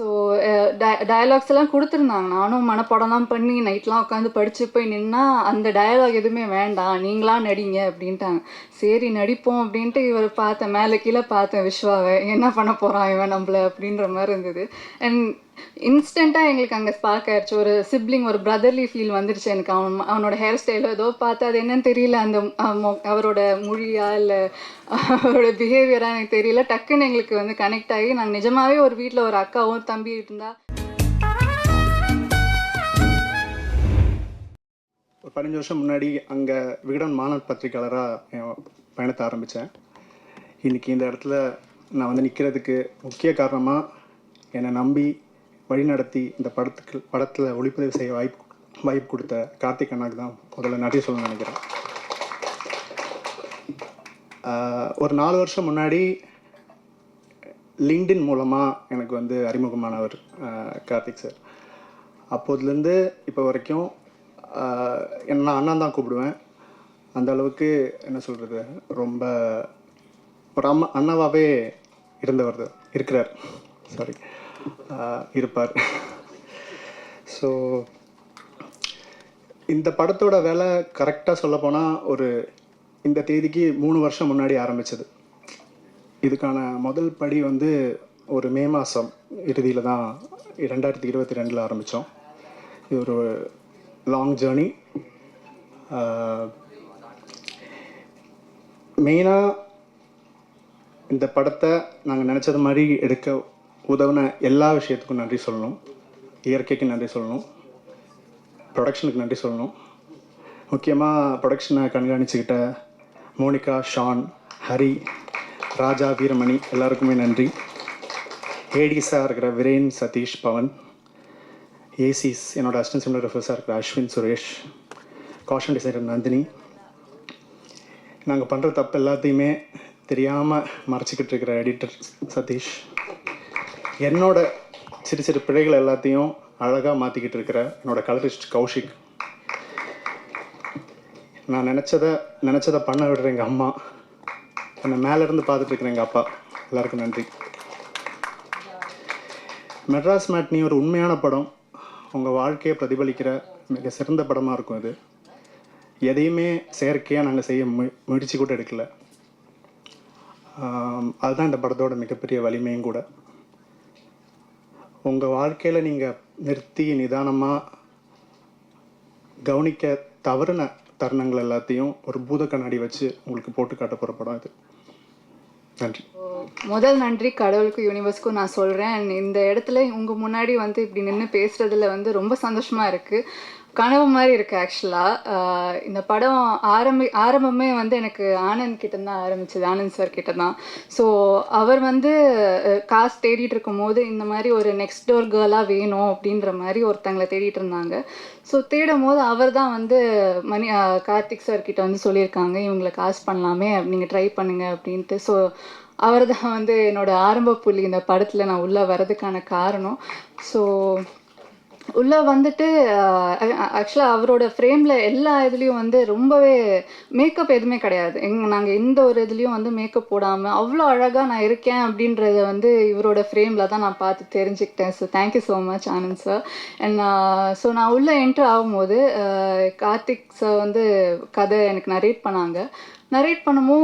So dialogues eh, எல்லாம் கொடுத்துருந்தாங்க. நானும் மனப்படம்லாம் பண்ணி நைட்லாம் உட்காந்து படித்து போய் நின்னா அந்த டயலாக் எதுவுமே வேண்டாம். நீங்களா நடிங்க அப்படின்ட்டாங்க. சரி நடிப்போம் அப்படின்ட்டு இவர் பார்த்தேன் மேலே கீழே பார்த்தேன் விஸ்வாவை என்ன பண்ண போகிறான் இவன் நம்மள அப்படின்ற மாதிரி இருந்தது. அண்ட் இன்ஸ்டண்ட்டாக எங்களுக்கு அங்கே ஸ்பார்க் ஆயிடுச்சு ஒரு சிப்ளிங் ஒரு பிரதர்லி ஃபீல் வந்துருச்சு எனக்கு. அவன் அவனோட ஹேர் ஸ்டைல் ஏதோ பார்த்து அது என்னன்னு தெரியல. அந்த அவரோட மொழியா இல்லை அவரோட பிஹேவியரா எனக்கு தெரியல. டக்குன்னு எங்களுக்கு வந்து கனெக்ட் ஆகி நாங்கள் நிஜமாகவே ஒரு வீட்டில் ஒரு அக்காவும் தம்பி இருந்தா. ஒரு பதினஞ்சு வருஷம் முன்னாடி அங்கே விகடன் மாநாட் பத்திரிக்கையாளராக பயணத்தை ஆரம்பித்தேன் இன்றைக்கி இந்த இடத்துல நான் வந்து நிற்கிறதுக்கு முக்கிய காரணமாக என்னை நம்பி வழிநடத்தி இந்த படத்துக்கு படத்தில் ஒளிப்பதிவு செய்ய வாய்ப்பு வாய்ப்பு கொடுத்த கார்த்திக் அண்ணாக்கு தான் முதல்ல நன்றி சொல்ல நினைக்கிறேன். ஒரு நாலு வருஷம் முன்னாடி லிங்க்டின் மூலமாக எனக்கு வந்து அறிமுகமானவர் கார்த்திக் சார். அப்போதுலேருந்து இப்போ வரைக்கும் என்ன நான் அண்ணா தான் கூப்பிடுவேன். அந்த அளவுக்கு என்ன சொல்கிறது ரொம்ப ஒரு அம்மா அண்ணாவாகவே இருந்தவர் இருக்கிறார். சாரி இருப்பார். ஸோ இந்த படத்தோட வேலை கரெக்டாக சொல்லப்போனால் ஒரு இந்த தேதிக்கு மூணு வருஷம் முன்னாடி ஆரம்பிச்சது. இதுக்கான முதல் படி வந்து ஒரு மே மாதம் இறுதியில் தான் ரெண்டாயிரத்தி இருபத்தி ரெண்டில் ஆரம்பித்தோம் இது ஒரு லாங் ஜேர்னி மெயினாக இந்த படத்தை நாங்கள் நினச்சது மாதிரி எடுக்க உதவின எல்லா விஷயத்துக்கும் நன்றி சொல்லணும். இயற்கைக்கு நன்றி சொல்லணும். ப்ரொடக்ஷனுக்கு நன்றி சொல்லணும். முக்கியமாக ப்ரொடக்ஷனை கண்காணிச்சுக்கிட்ட மோனிகா ஷான் ஹரி ராஜா வீரமணி எல்லாருக்குமே நன்றி. ஏடிஸாக இருக்கிற விரேன் சதீஷ் பவன் ஏசிஸ் என்னோட அசிஸ்டன்ட் சினிமோகிராஃபர்ஸாக இருக்கிற அஸ்வின் சுரேஷ் காஷன் டிசைனர் நந்தினி நாங்கள் பண்ணுற தப்பு எல்லாத்தையுமே தெரியாமல் மறைச்சிக்கிட்டு இருக்கிற எடிட்டர் சதீஷ் என்னோட சிறு சிறு பிழைகள் எல்லாத்தையும் அழகாக மாற்றிக்கிட்டு இருக்கிற என்னோட கலரிஸ்ட் கௌஷிக். நான் நினச்சதை நினச்சதை பண்ண விடுற எங்கள் அம்மா. என்னை மேலேருந்து பார்த்துட்டு எங்கள் அப்பா. எல்லாருக்கும் நன்றி. மெட்ராஸ் மேட்னி ஒரு உண்மையான படம். உங்கள் வாழ்க்கையை பிரதிபலிக்கிற மிக சிறந்த படமாக இருக்கும் இது. எதையுமே செயற்கையாக நாங்கள் செய்ய மு முயற்சி கூட எடுக்கல. அதுதான் இந்த படத்தோட மிகப்பெரிய வலிமையும் கூட. உங்கள் வாழ்க்கையில் நீங்கள் நிறுத்தி நிதானமாக கவனிக்க தவறுன தருணங்கள் எல்லாத்தையும் ஒரு பூத கண்ணாடி வச்சு உங்களுக்கு போட்டு காட்ட போகிற படம் இது. நன்றி. முதல் நன்றி கடவுளுக்கும் யூனிவர்ஸ்க்கும் நான் சொல்கிறேன் இந்த இடத்துல உங்கள் முன்னாடி வந்து இப்படி நின்று பேசுகிறதுல வந்து ரொம்ப சந்தோஷமாக இருக்குது கனவு மாதிரி இருக்குது ஆக்சுவலாக இந்த படம் ஆரம்பி ஆரம்பமே வந்து எனக்கு ஆனந்த் கிட்ட தான் ஆரம்பிச்சது ஆனந்த் சார் கிட்ட தான் ஸோ அவர் வந்து காசு தேடிட்டு இருக்கும்போது இந்த மாதிரி ஒரு நெக்ஸ்ட் டோர் கேர்ளாக வேணும் அப்படின்ற மாதிரி ஒருத்தங்களை தேடிட்டு இருந்தாங்க. ஸோ தேடும் போது அவர் தான் வந்து மணி கார்த்திக் சார் கிட்ட வந்து சொல்லியிருக்காங்க இவங்களை காசு பண்ணலாமே நீங்கள் ட்ரை பண்ணுங்க அப்படின்ட்டு. ஸோ அவர் தான் வந்து என்னோட ஆரம்ப புள்ளி இந்த படத்தில் நான் உள்ளே வர்றதுக்கான காரணம். ஸோ உள்ளே வந்துட்டு ஆக்சுவலாக அவரோட ஃப்ரேமில் எல்லா இதுலேயும் வந்து ரொம்பவே மேக்கப் எதுவுமே கிடையாது. எங் நாங்கள் எந்த ஒரு இதுலேயும் வந்து மேக்கப் போடாமல் அவ்வளோ அழகாக நான் இருக்கேன் அப்படின்றத வந்து இவரோட ஃப்ரேமில் தான் நான் பார்த்து தெரிஞ்சுக்கிட்டேன் so thank you so much Anand sir and so நான் உள்ளே என்ட்ரு ஆகும்போது கார்த்திக் சார் வந்து கதை எனக்கு நரேட் பண்ணாங்க. நரேட் பண்ணமோ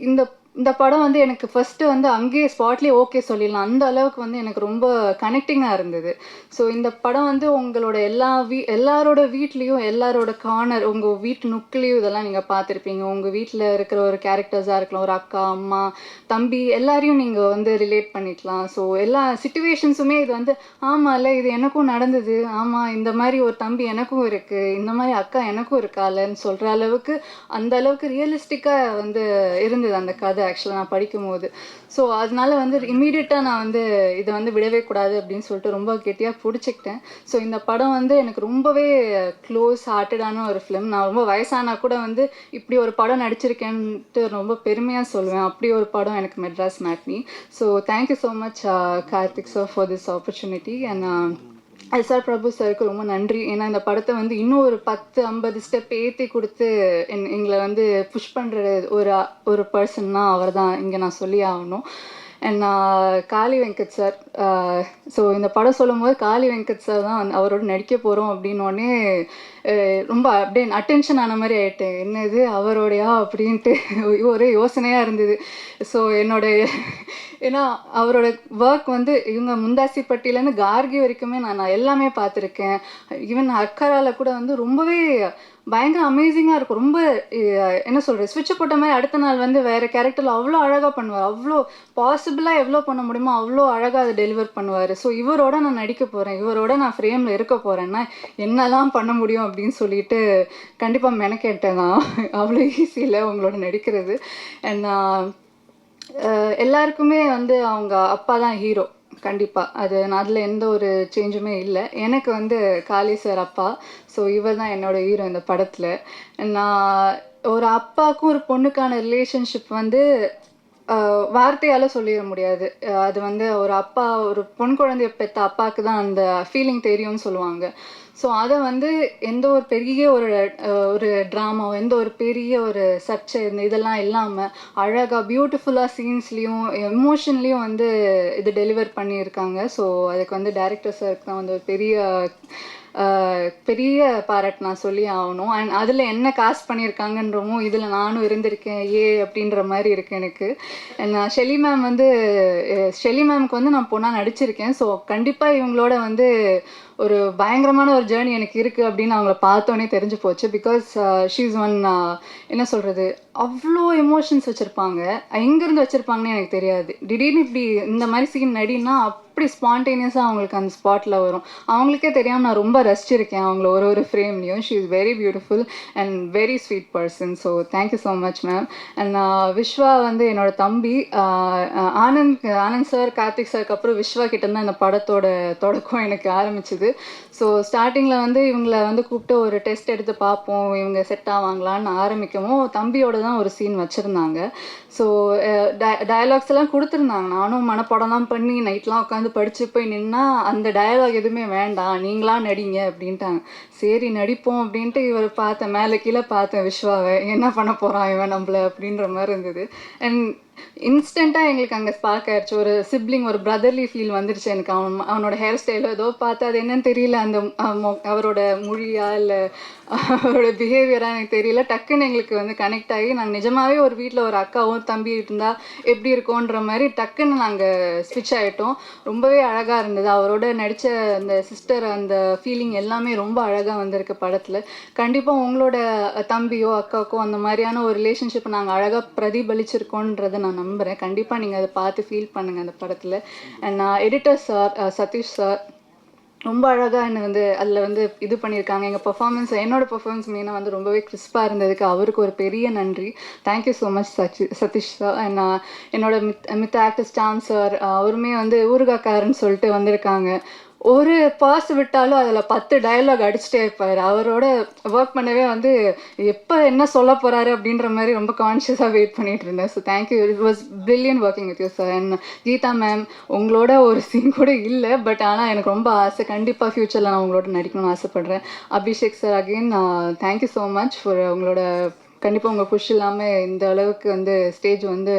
இந்த இந்த படம் வந்து எனக்கு ஃபஸ்ட்டு வந்து அங்கேயே ஸ்பாட்லேயே ஓகே சொல்லிடலாம். அந்த அளவுக்கு வந்து எனக்கு ரொம்ப கனெக்டிங்காக இருந்தது. ஸோ இந்த படம் வந்து உங்களோட எல்லா வீ எல்லாரோட வீட்லேயும் எல்லாரோட கார்னர் உங்கள் வீட்டு நுக்குலேயும் இதெல்லாம் நீங்கள் பார்த்துருப்பீங்க. உங்கள் வீட்டில் இருக்கிற ஒரு கேரக்டர்ஸாக இருக்கலாம். ஒரு அக்கா அம்மா தம்பி எல்லாரையும் நீங்கள் வந்து ரிலேட் பண்ணிக்கலாம். ஸோ எல்லா சுச்சுவேஷன்ஸுமே இது வந்து ஆமாம்ல இது எனக்கும் நடந்தது. ஆமாம் இந்த மாதிரி ஒரு தம்பி எனக்கும் இருக்குது இந்த மாதிரி அக்கா எனக்கும் இருக்காலன்னு சொல்கிற அளவுக்கு அந்த அளவுக்கு ரியலிஸ்டிக்காக வந்து இருந்தது அந்த கதை. ஆக்சுவலாக நான் படிக்கும்போது. ஸோ அதனால வந்து இம்மீடியட்டாக நான் வந்து இதை வந்து விடவே கூடாது அப்படின்னு சொல்லிட்டு ரொம்ப கெட்டியாக பிடிச்சிக்கிட்டேன். ஸோ இந்த படம் வந்து எனக்கு ரொம்பவே க்ளோஸ் ஹார்ட்டடான ஒரு ஃபிலிம் நான் ரொம்ப வயசானா கூட வந்து இப்படி ஒரு படம் நடிச்சிருக்கேன்ட்டு ரொம்ப பெருமையாக சொல்லுவேன். அப்படி ஒரு படம் எனக்கு Madras matinee so thank you so much Karthik sir for this opportunity and S R Prabhu சாருக்கு ரொம்ப நன்றி. ஏன்னா இந்த படத்தை வந்து இன்னும் ஒரு பத்து ஐம்பது ஸ்டெப் ஏற்றி கொடுத்து என் எங்களை வந்து புஷ் பண்ணுற ஒரு ஒரு பர்சன்னா அவர் தான் இங்கே நான் சொல்லி ஆகணும். And Kali Venkat sir so இந்த படம் சொல்லும்போது காளி வெங்கட் சார் தான் அவரோட நடிக்க போகிறோம் அப்படின்னோடனே ரொம்ப அப்படியே அட்டென்ஷன் ஆன மாதிரி ஆயிட்டேன் என்னது அவரோடையா அப்படின்ட்டு ஒரே யோசனையாக இருந்தது. ஸோ என்னோட ஏன்னா அவரோட ஒர்க் வந்து இவங்க முந்தாசிப்பட்டியிலேருந்து கார்கி வரைக்குமே நான் நான் எல்லாமே பார்த்துருக்கேன். ஈவன் அக்கராவில் கூட வந்து ரொம்பவே பயங்கர அமேசிங்காக இருக்கும். ரொம்ப என்ன சொல்கிறது ஸ்விட்சை போட்ட மாதிரி அடுத்த நாள் வந்து வேறு கேரக்டரில் அவ்வளோ அழகாக பண்ணுவார். அவ்வளோ பாசிபிளாக எவ்வளோ பண்ண முடியுமோ அவ்வளோ அழகாக அதை டெலிவர் பண்ணுவார். ஸோ இவரோட நான் நடிக்க போகிறேன் இவரோட நான் ஃப்ரேமில் இருக்க போகிறேன்னா என்னெல்லாம் பண்ண முடியும் அப்படின்னு சொல்லிட்டு கண்டிப்பாக மெனக்கேட்டேன் நான். அவ்வளோ ஈஸி இல்லை உங்களோட நடிக்கிறது. அண்ட் எல்லாருக்குமே வந்து அவங்க அப்பா தான் ஹீரோ கண்டிப்பாக அது நான் அதில் எந்த ஒரு சேஞ்சுமே இல்லை. எனக்கு வந்து காளி சார் அப்பா. ஸோ இவர் தான் என்னோட ஹீரோ இந்த படத்தில். நான் ஒரு அப்பாவுக்கும் ஒரு பொண்ணுக்கான ரிலேஷன்ஷிப் வந்து வார்த்தையால் சொல்லிட முடியாது. அது வந்து ஒரு அப்பா ஒரு பொன் குழந்தைய பெற்ற அப்பாவுக்கு தான் அந்த ஃபீலிங் தெரியும்னு சொல்லுவாங்க. ஸோ அதை வந்து எந்த ஒரு பெரிய ஒரு ஒரு ட்ராமாவோ எந்த ஒரு பெரிய ஒரு சர்ச்சை இந்த இதெல்லாம் இல்லாமல் அழகாக பியூட்டிஃபுல்லாக சீன்ஸ்லேயும் எமோஷன்லேயும் வந்து இது டெலிவர் பண்ணியிருக்காங்க. ஸோ அதுக்கு வந்து டேரக்டர் சாருக்கு தான் வந்து ஒரு பெரிய பெரிய பாராட்டு நான் சொல்லி ஆகணும். அண்ட் அதில் என்ன காஸ்ட் பண்ணியிருக்காங்கன்றமும் இதில் நானும் இருந்திருக்கேன். ஏ அப்படின்ற மாதிரி இருக்கு எனக்கு. நான் ஷெலி மேம் வந்து ஷெலி மேம்க்கு வந்து நான் பொண்ணாக நடிச்சிருக்கேன். ஸோ கண்டிப்பாக இவங்களோட வந்து ஒரு பயங்கரமான ஒரு ஜேர்னி எனக்கு இருக்குது அப்படின்னு அவங்கள பார்த்தோன்னே தெரிஞ்சு போச்சு. பிகாஸ் ஷீஸ் ஒன் என்ன சொல்கிறது அவ்வளோ எமோஷன்ஸ் வச்சுருப்பாங்க. எங்கேருந்து வச்சுருப்பாங்கன்னு எனக்கு தெரியாது. திடீர்னு இப்படி இந்த மாதிரி சீன் நடின்னா அப்படி ஸ்பான்டேனியஸாக அவங்களுக்கு அந்த ஸ்பாட்டில் வரும். அவங்களுக்கே தெரியாமல் நான் ரொம்ப ரசிச்சிருக்கேன் அவங்கள ஒரு ஒரு ஃப்ரேம்லையும் she is very beautiful and very sweet person so thank you so much ma'am and Viswa வந்து என்னோடய தம்பி uh, uh, Anand Anand sir Karthik சாருக்கு அப்புறம் விஸ்வா கிட்ட அந்த படத்தோட தொடக்கம் எனக்கு ஆரம்பிச்சுது. ஸோ ஸ்டார்டிங்கில் வந்து இவங்கள வந்து கூப்பிட்டு ஒரு டெஸ்ட் எடுத்து பார்ப்போம். இவங்க செட் ஆவாங்களான்னு ஆரம்பிக்கவும் தம்பியோட தான் ஒரு சீன் வச்சுருந்தாங்க. ஸோ டயலாக்ஸ் எல்லாம் கொடுத்துருந்தாங்க. நானும் மனப்பாடம்லாம் பண்ணி நைட்லாம் உட்காந்து படித்து போய் நின்னா அந்த டயலாக் எதுவுமே வேண்டாம். நீங்களாம் நடிங்க அப்படின்ட்டாங்க. சரி நடிப்போம் அப்படின்ட்டு இவர் பார்த்தேன் மேலே கீழே பார்த்தேன் விஸ்வாவை என்ன பண்ண போகிறான் இவன் நம்மள அப்படின்ற மாதிரி இருந்தது. அண்ட் இன்ஸ்டண்ட்டாக எங்களுக்கு அங்கே ஸ்பார்க் ஆயிடுச்சு ஒரு சிப்ளிங் ஒரு பிரதர்லி ஃபீல் வந்துருச்சு எனக்கு. அவன் அவனோட ஹேர் ஸ்டைலோ ஏதோ பார்த்து அது என்னன்னு தெரியல. அந்த மொ- அவரோட மொழியா இல்லை அவரோட பிஹேவியரா எனக்கு தெரியல. டக்குன்னு எங்களுக்கு வந்து கனெக்ட் ஆகி நாங்கள் நிஜமாவே ஒரு வீட்டில் ஒரு அக்காவும் தம்பி இருந்தால் எப்படி இருக்கோன்ற மாதிரி டக்குன்னு நாங்கள் ஸ்விட்ச் ஆகிட்டோம் ரொம்பவே அழகாக இருந்தது. அவரோட நடித்த அந்த சிஸ்டர் அந்த ஃபீலிங் எல்லாமே ரொம்ப அழகாக வந்திருக்கு படத்தில். கண்டிப்பாக உங்களோட தம்பியோ அக்காக்கோ அந்த மாதிரியான ஒரு ரிலேஷன்ஷிப் நாங்கள் அழகாக பிரதிபலிச்சிருக்கோன்றதை நான் நான் நம்புகிறேன் கண்டிப்பாக நீங்கள் அதை பார்த்து ஃபீல் பண்ணுங்கள் அந்த படத்தில். நான் எடிட்டர் சார் சதீஷ் சார் ரொம்ப அழகாக என்னை வந்து அதில் வந்து இது பண்ணியிருக்காங்க. எங்கள் பர்ஃபார்மன்ஸ் என்னோட பர்ஃபார்மன்ஸ் மெயினாக வந்து ரொம்பவே கிறிஸ்பாக இருந்ததுக்கு அவருக்கு ஒரு பெரிய நன்றி. Thank you so much Sachi Sathish sir and என்னோட மித் மித்த ஆக்டர் ஸ்டாம் சார் அவருமே வந்து ஊருகாக்காரன்னு சொல்லிட்டு வந்திருக்காங்க. ஒரு பாஸ் விட்டாலும் அதில் பத்து டயலாக் அடிச்சுட்டே இருப்பார். அவரோட ஒர்க் பண்ணவே வந்து எப்போ என்ன சொல்ல போகிறாரு அப்படின்ற மாதிரி ரொம்ப கான்ஷியஸாக வெயிட் பண்ணிட்டு இருந்தேன். So thank you it was brilliant working with you sir and Geetha ma'am உங்களோட ஒரு சீன் கூட இல்லை பட் ஆனால் எனக்கு ரொம்ப ஆசை. கண்டிப்பாக ஃப்யூச்சரில் நான் உங்களோட நடிக்கணும்னு ஆசைப்பட்றேன். Abhishek sir again thank you so much for உங்களோட கண்டிப்பாக உங்கள் புஷ் இல்லாமல் இந்த அளவுக்கு வந்து ஸ்டேஜ் வந்து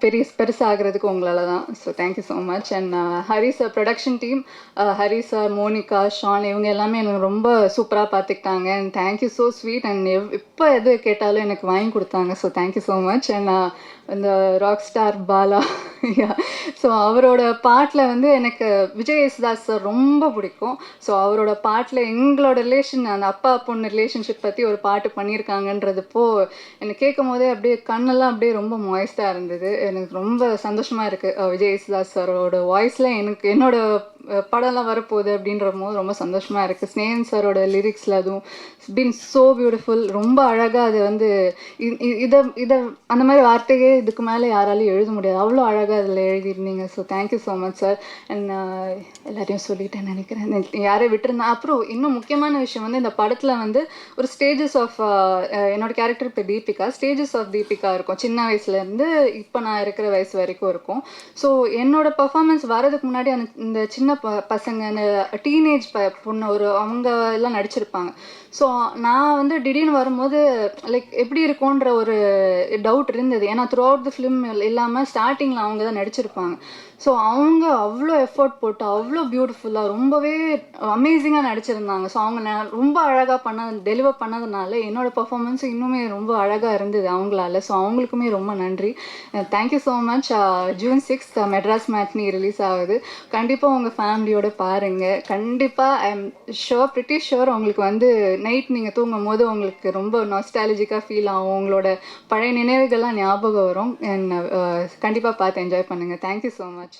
பெரிய பெருசாகிறதுக்கு உங்களால தான். So thank you so much and Hari sir production team Hari sir Monica Shaan இவங்க எல்லாமே எனக்கு ரொம்ப சூப்பராக பார்த்துக்கிட்டாங்க and thank you so sweet and எவ் இப்போ எது கேட்டாலும் எனக்கு வாங்கி கொடுத்தாங்க. So thank you so much and இந்த ராக் ஸ்டார் பாலா. ஸோ அவரோட பாட்டில் வந்து எனக்கு விஜய் யேசுதாஸ் சார் ரொம்ப பிடிக்கும். ஸோ அவரோட பாட்டில் எங்களோட ரிலேஷன் அந்த அப்பா பொண்ணு ரிலேஷன்ஷிப் பற்றி ஒரு பாட்டு பண்ணியிருக்காங்கன்றதுப்போ எனக்கு கேட்கும் போதே அப்படியே கண்ணெல்லாம் அப்படியே ரொம்ப மாய்ஸ்டாக இருந்தது. எனக்கு ரொம்ப சந்தோஷமாக இருக்குது விஜய் யேசுதாஸ் சாரோட வாய்ஸில் எனக்கு என்னோட படம்லாம் வரப்போகுது அப்படின்ற போது ரொம்ப சந்தோஷமாக இருக்குது ஸ்னேகன் சாரோட லிரிக்ஸில் அதுவும் பீன் ஸோ பியூட்டிஃபுல் ரொம்ப அழகாக அது வந்து இதை இதை அந்த மாதிரி வார்த்தையே இதுக்கு மேலே யாராலையும் எழுத முடியாது. அவ்வளோ அழகாக அதில் எழுதியிருந்தீங்க. So thank you so much sir and எல்லாரையும் சொல்லிட்டேன் நினைக்கிறேன். நெ- யாரையும் விட்டுருந்தேன் அப்புறம் இன்னும் முக்கியமான விஷயம் வந்து இந்த படத்தில் வந்து ஒரு ஸ்டேஜஸ் ஆஃப் என்னோட கேரக்டர் இப்போ தீபிகா. ஸ்டேஜஸ் ஆஃப் தீபிகா இருக்கும். சின்ன வயசுலேருந்து இப்போ நான் இருக்கிற வயசு வரைக்கும் இருக்கும். ஸோ என்னோட பர்ஃபார்மன்ஸ் வரதுக்கு முன்னாடி அந்த இந்த சின்ன ப பசங்க டீனேஜ் ப பொண்ணு ஒரு அவங்க எல்லாம் நடிச்சிருப்பாங்க. ஸோ நான் வந்து திடீர்னு வரும்போது லைக் எப்படி இருக்கும்ன்ற ஒரு டவுட் இருந்தது. ஏன்னா த்ரூ அவுட் த ஃபிலிம் இல்லாமல் ஸ்டார்டிங்கில் அவங்க தான் நடிச்சிருப்பாங்க. ஸோ அவங்க அவ்வளோ எஃபோர்ட் போட்டு அவ்வளோ பியூட்டிஃபுல்லாக ரொம்பவே அமேசிங்காக நடிச்சிருந்தாங்க. ஸோ அவங்க நான் ரொம்ப அழகாக பண்ண டெலிவர் பண்ணதுனால என்னோட பர்ஃபாமன்ஸ் இன்னுமே ரொம்ப அழகாக இருந்தது அவங்களால. ஸோ அவங்களுக்குமே ரொம்ப நன்றி. Thank you so much June six Madras matinee release ஆகுது. கண்டிப்பாக உங்கள் ஃபேமிலியோட பாருங்கள் கண்டிப்பாக I am sure British sure உங்களுக்கு வந்து நைட் நீங்கள் தூங்கும் போது உங்களுக்கு ரொம்ப நாஸ்டாலஜிக்காக ஃபீல் ஆகும். உங்களோட பழைய நினைவுகள்லாம் ஞாபகம் வரும். அண்ட் கண்டிப்பாக பார்த்து என்ஜாய் பண்ணுங்கள் தேங்க்யூ ஸோ மச்